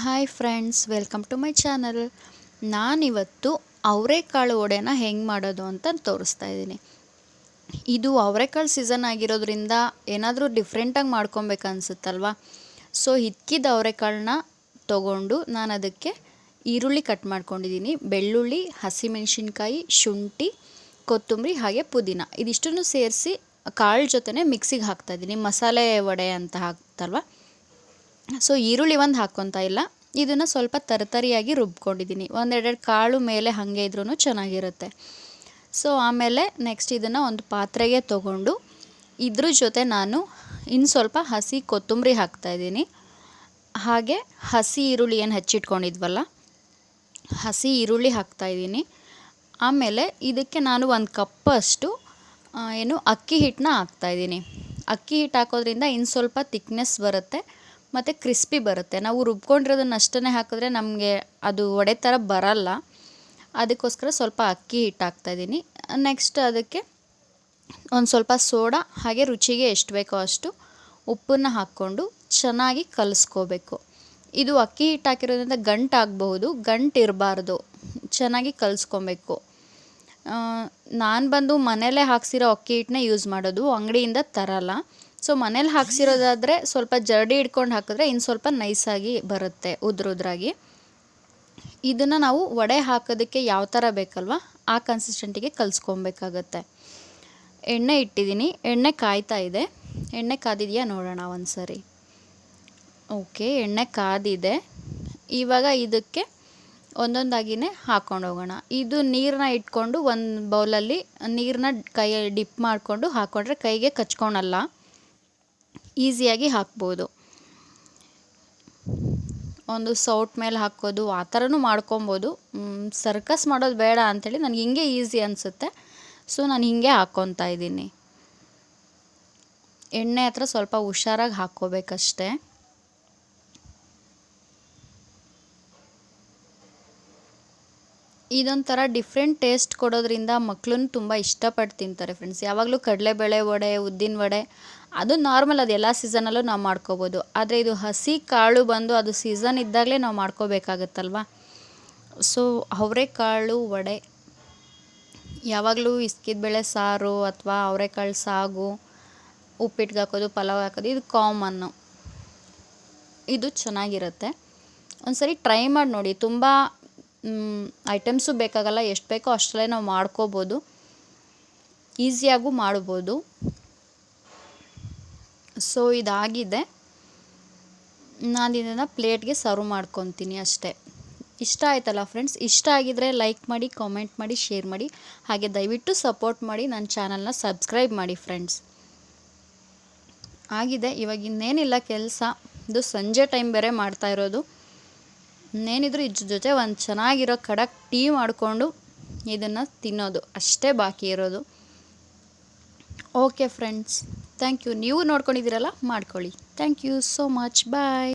Hi friends welcome to my channel ನಾನಿವತ್ತು ಅವರೆಕಾಳು ವಡೆನ ಹೆಂಗೆ ಮಾಡೋದು ಅಂತ ತೋರಿಸ್ತಾ ಇದ್ದೀನಿ. ಇದು ಅವರೆಕಾಳು ಸೀಸನ್ ಆಗಿರೋದ್ರಿಂದ ಏನಾದರೂ ಡಿಫ್ರೆಂಟಾಗಿ ಮಾಡ್ಕೊಬೇಕು ಅನಿಸುತ್ತಲ್ವ? ಸೊ ಹಿಕ್ಕಿದ ಅವರೆಕಾಳನ್ನ ತೊಗೊಂಡು ನಾನು ಅದಕ್ಕೆ ಈರುಳ್ಳಿ ಕಟ್ ಮಾಡ್ಕೊಂಡಿದ್ದೀನಿ ಬೆಳ್ಳುಳ್ಳಿ, ಹಸಿಮೆಣಸಿನ್ಕಾಯಿ, ಶುಂಠಿ, ಕೊತ್ತಂಬರಿ ಹಾಗೆ ಪುದೀನ. ಇದಿಷ್ಟನ್ನು ಸೇರಿಸಿ ಕಾಳು ಜೊತೆನೇ ಮಿಕ್ಸಿಗೆ ಹಾಕ್ತಾಯಿದ್ದೀನಿ ಮಸಾಲೆ ವಡೆ ಅಂತ ಹಾಕ್ತಲ್ವ? ಸೊ ಈರುಳ್ಳಿ ಒಂದು ಹಾಕ್ಕೊತಾ ಇಲ್ಲ. ಇದನ್ನು ಸ್ವಲ್ಪ ತರತರಿಯಾಗಿ ರುಬ್ಕೊಂಡಿದ್ದೀನಿ ಒಂದೆರಡೆರಡು ಕಾಳು ಮೇಲೆ ಹಾಗೆ ಇದ್ರೂ ಚೆನ್ನಾಗಿರುತ್ತೆ. ಸೊ ಆಮೇಲೆ ನೆಕ್ಸ್ಟ್ ಇದನ್ನು ಒಂದು ಪಾತ್ರೆಗೆ ತೊಗೊಂಡು ಇದ್ರ ಜೊತೆ ನಾನು ಇನ್ನು ಸ್ವಲ್ಪ ಹಸಿ ಕೊತ್ತಂಬರಿ ಹಾಕ್ತಾಯಿದ್ದೀನಿ ಹಾಗೆ ಹಸಿ ಈರುಳ್ಳಿ ಏನು ಹಚ್ಚಿಟ್ಕೊಂಡಿದ್ವಲ್ಲ, ಹಸಿ ಈರುಳ್ಳಿ ಹಾಕ್ತಾಯಿದ್ದೀನಿ ಆಮೇಲೆ ಇದಕ್ಕೆ ನಾನು ಒಂದು ಕಪ್ಪಷ್ಟು ಏನು ಅಕ್ಕಿ ಹಿಟ್ಟನ್ನ ಹಾಕ್ತಾಯಿದ್ದೀನಿ ಅಕ್ಕಿ ಹಿಟ್ಟು ಹಾಕೋದ್ರಿಂದ ಇನ್ನು ಸ್ವಲ್ಪ ತಿಕ್ನೆಸ್ ಬರುತ್ತೆ. ಮತ್ತು ಕ್ರಿಸ್ಪಿ ಬರುತ್ತೆ. ನಾವು ರುಬ್ಕೊಂಡಿರೋದನ್ನ ಅಷ್ಟೇ ಹಾಕಿದ್ರೆ ನಮಗೆ ಅದು ವಡೆ ಥರ ಬರಲ್ಲ. ಅದಕ್ಕೋಸ್ಕರ ಸ್ವಲ್ಪ ಅಕ್ಕಿ ಹಿಟ್ಟು ಹಾಕ್ತಾಯಿದ್ದೀನಿ ನೆಕ್ಸ್ಟ್ ಅದಕ್ಕೆ ಒಂದು ಸ್ವಲ್ಪ ಸೋಡಾ, ಹಾಗೆ ರುಚಿಗೆ ಎಷ್ಟು ಬೇಕೋ ಅಷ್ಟು ಉಪ್ಪನ್ನು ಹಾಕ್ಕೊಂಡು ಚೆನ್ನಾಗಿ ಕಲಿಸ್ಕೋಬೇಕು. ಇದು ಅಕ್ಕಿ ಹಿಟ್ಟು ಹಾಕಿರೋದ್ರಿಂದ ಗಂಟು ಆಗಬಹುದು, ಗಂಟು ಇರಬಾರ್ದು, ಚೆನ್ನಾಗಿ ಕಲಿಸ್ಕೊಬೇಕು. ನಾನು ಬಂದು ಮನೆಯಲ್ಲೇ ಹಾಕ್ಸಿರೋ ಅಕ್ಕಿ ಹಿಟ್ಟನ್ನ ಯೂಸ್ ಮಾಡೋದು, ಅಂಗಡಿಯಿಂದ ತರಲ್ಲ. ಸೊ ಮನೇಲಿ ಹಾಕ್ಸಿರೋದಾದರೆ ಸ್ವಲ್ಪ ಜರಡಿ ಹಿಡ್ಕೊಂಡು ಹಾಕಿದ್ರೆ ಇನ್ನು ಸ್ವಲ್ಪ ನೈಸಾಗಿ ಬರುತ್ತೆ ಉದ್ರುದ್ರಾಗಿ ಇದನ್ನು ನಾವು ವಡೆ ಹಾಕೋದಕ್ಕೆ ಯಾವ ಥರ ಬೇಕಲ್ವ, ಆ ಕನ್ಸಿಸ್ಟೆಂಟಿಗೆ ಕಲಿಸ್ಕೊಬೇಕಾಗತ್ತೆ. ಎಣ್ಣೆ ಇಟ್ಟಿದ್ದೀನಿ ಎಣ್ಣೆ ಕಾಯ್ತಾ ಇದೆ. ಎಣ್ಣೆ ಕಾದಿದೆಯಾ ನೋಡೋಣ ಒಂದು ಸರಿ ಓಕೆ ಎಣ್ಣೆ ಕಾದಿದೆ. ಇವಾಗ ಇದಕ್ಕೆ ಒಂದೊಂದಾಗಿನೇ ಹಾಕ್ಕೊಂಡು ಹೋಗೋಣ. ಇದು ನೀರನ್ನ ಇಟ್ಕೊಂಡು ಒಂದು ಬೌಲಲ್ಲಿ ನೀರನ್ನ ಕೈಯಲ್ಲಿ ಡಿಪ್ ಮಾಡಿಕೊಂಡು ಹಾಕ್ಕೊಂಡ್ರೆ ಕೈಗೆ ಕಚ್ಕೊಳಲ್ಲ. ಈಸಿಯಾಗಿ ಹಾಕ್ಬೋದು. ಒಂದು ಸೌಟ್ ಮೇಲೆ ಹಾಕೋದು, ಆ ಥರನೂ ಮಾಡ್ಕೊಬೋದು. ಸರ್ಕಸ್ ಮಾಡೋದು ಬೇಡ ಅಂಥೇಳಿ ನನಗೆ ಹಿಂಗೆ ಈಸಿ ಅನಿಸುತ್ತೆ. ಸೊ ನಾನು ಹಿಂಗೆ ಹಾಕ್ಕೊತಾ ಇದ್ದೀನಿ. ಎಣ್ಣೆ ಹತ್ರ ಸ್ವಲ್ಪ ಹುಷಾರಾಗಿ ಹಾಕ್ಕೋಬೇಕಷ್ಟೆ. ಇದೊಂಥರ ಡಿಫ್ರೆಂಟ್ ಟೇಸ್ಟ್ ಕೊಡೋದ್ರಿಂದ ಮಕ್ಳೂ ತುಂಬ ಇಷ್ಟಪಟ್ಟು ತಿಂತಾರೆ ಫ್ರೆಂಡ್ಸ್ ಯಾವಾಗಲೂ ಕಡಲೆಬೇಳೆ ವಡೆ, ಉದ್ದಿನ ವಡೆ, ಅದು ನಾರ್ಮಲ್ ಅದು ಎಲ್ಲ ಸೀಸನಲ್ಲೂ ನಾವು ಮಾಡ್ಕೋಬೋದು. ಆದರೆ ಇದು ಹಸಿ ಕಾಳು ಬಂದು ಅದು ಸೀಸನ್ ಇದ್ದಾಗಲೇ ನಾವು ಮಾಡ್ಕೋಬೇಕಾಗತ್ತಲ್ವ? ಸೊ ಅವರೆಕಾಳು, ವಡೆ, ಯಾವಾಗಲೂ ಇಸ್ಕಿದ ಬೇಳೆ ಸಾರು ಅಥವಾ ಅವರೆಕಾಳು ಸಾಗು ಉಪ್ಪಿಟ್ಟಿಗೆ ಹಾಕೋದು, ಪಲಾವ್ ಹಾಕೋದು, ಇದು ಕಾಮನ್ನು ಇದು ಚೆನ್ನಾಗಿರುತ್ತೆ. ಒಂದು ಸರಿ ಟ್ರೈ ಮಾಡಿ ನೋಡಿ. ತುಂಬ ಐಟಮ್ಸು ಬೇಕಾಗಲ್ಲ, ಎಷ್ಟು ಬೇಕೋ ಅಷ್ಟರಲ್ಲೇ ನಾವು ಮಾಡ್ಕೋಬೋದು. ಈಸಿಯಾಗೂ ಮಾಡ್ಬೋದು. ಸೊ ಇದಾಗಿದೆ. ನಾನು ಇದನ್ನು ಪ್ಲೇಟ್ಗೆ ಸರ್ವ್ ಮಾಡ್ಕೊತೀನಿ ಅಷ್ಟೇ. ಇಷ್ಟ ಆಯ್ತಲ್ಲ ಫ್ರೆಂಡ್ಸ್ ಇಷ್ಟ ಆಗಿದ್ರೆ ಲೈಕ್ ಮಾಡಿ ಕಾಮೆಂಟ್ ಮಾಡಿ ಶೇರ್ ಮಾಡಿ. ಹಾಗೆ ದಯವಿಟ್ಟು ಸಪೋರ್ಟ್ ಮಾಡಿ ನನ್ನ ಚಾನಲ್ನ ಸಬ್ಸ್ಕ್ರೈಬ್ ಮಾಡಿ ಫ್ರೆಂಡ್ಸ್ ಆಗಿದೆ. ಇವಾಗ ಇನ್ನೇನಿಲ್ಲ ಕೆಲಸ. ಇದು ಸಂಜೆ ಟೈಮ್ ಬೇರೆ ಮಾಡ್ತಾ ಇರೋದು. ಇನ್ನೇನಿದ್ರು ಇದ್ರ ಜೊತೆ ಒಂದು ಚೆನ್ನಾಗಿರೋ ಖಡಕ್ ಟೀ ಮಾಡಿಕೊಂಡು ಇದನ್ನು ತಿನ್ನೋದು. ಅಷ್ಟೇ ಬಾಕಿ ಇರೋದು. ಓಕೆ ಫ್ರೆಂಡ್ಸ್ ಥ್ಯಾಂಕ್ ಯು ನೀವು ನೋಡ್ಕೊಂಡಿದ್ದೀರಲ್ಲ, ಮಾಡ್ಕೊಳ್ಳಿ. Thank you so much bye